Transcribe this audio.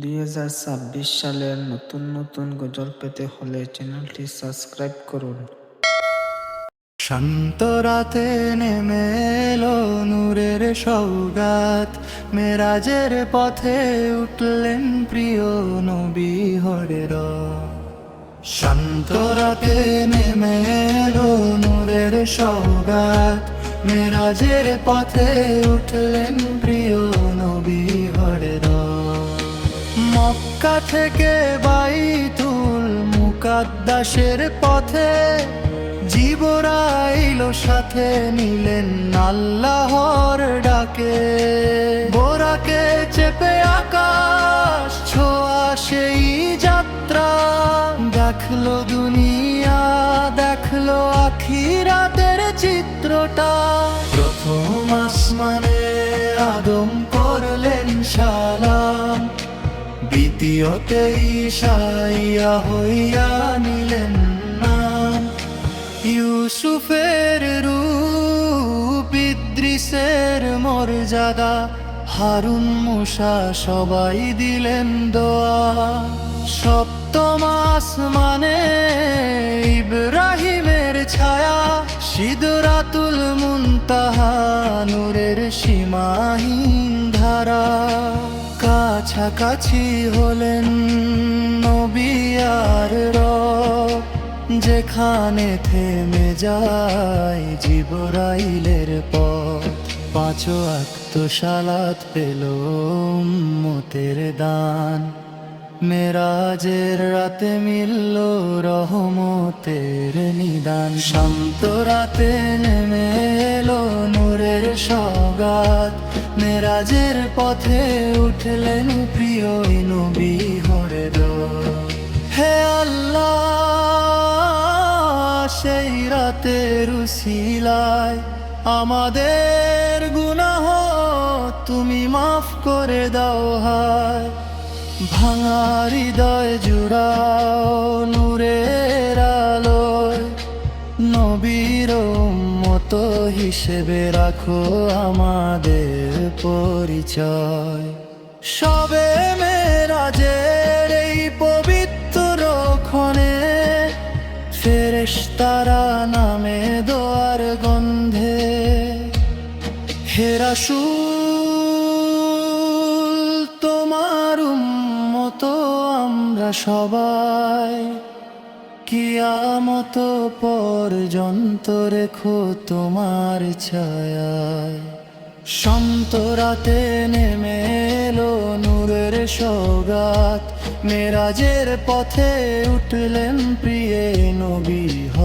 দুই হাজার ছাব্বিশ সালের নতুন নতুন গজল পেতে হলে চ্যানেলটি সাবস্ক্রাইব করুন। শান্ত রাতে নেমে এলো নূরের সৌগাত। মেরাজের পথে উঠলেন প্রিয় নবী হরের। শান্ত রাতে নেমে এলো নূরের সৌগাত। মেরাজের পথে উঠলেন প্রিয় নবী হরের। মক্কা থেকে বাইতুল মুকাদ্দাসের পথে জীবরাইল সাথে নিলেন আল্লাহর ডাকে। বোরাকে চেপে আকাশ, ছোঁয়া সেই যাত্রা। দেখল দুনিয়া, দেখল আখিরাতের চিত্রটা। প্রথম আসমানে আদম করলেন সালাম দ্বিতীয়তে ঈশাইয়া হইয়া নিলেন নাম ইউসুফের রূপ, ইদ্রিসের মর্যাদা, হারুন মুসা সবাই দিলেন দোয়া। সপ্তম আসমানে ইব্রাহিমের ছায়া, সিদরাতুল মুনতাহা, নূরের সীমাহীন ধারা। কাছাকাছি হলেন নবী আর রব। যেখানে থেমে যায় জিবরাইলের পথ। পাঁচো আত্মশালাত পেল মতের দান। মেরাজের রাতে মিলল রহমতের নিদান। শান্ত রাতে নেমে এলো নূরের সগাত মেরাজের পথে উঠলেন প্রিয় নবী হরের। হে আল্লাহ, সেই রাতের উসিলায় আমাদের গুনাহ তুমি মাফ করে দাও হায়। ভাঙা হৃদয় জুড়াও নূরের আলোয় নবীর মতো হিসেবে রাখো আমাদের পরিচয়। সবে মেরাজের এই পবিত্র ক্ষণে ফেরেশতারা নামে দোয়ার গন্ধে হেরাসুল তোমার মতো আমরা সবাই। কিয়ামত পর্যন্ত রেখো তোমার ছায়ায়। শান্ত রাতে নেমে এলো নূরের সৌগাত। মেরাজের পথে উঠলেন প্রিয়ে নবী হ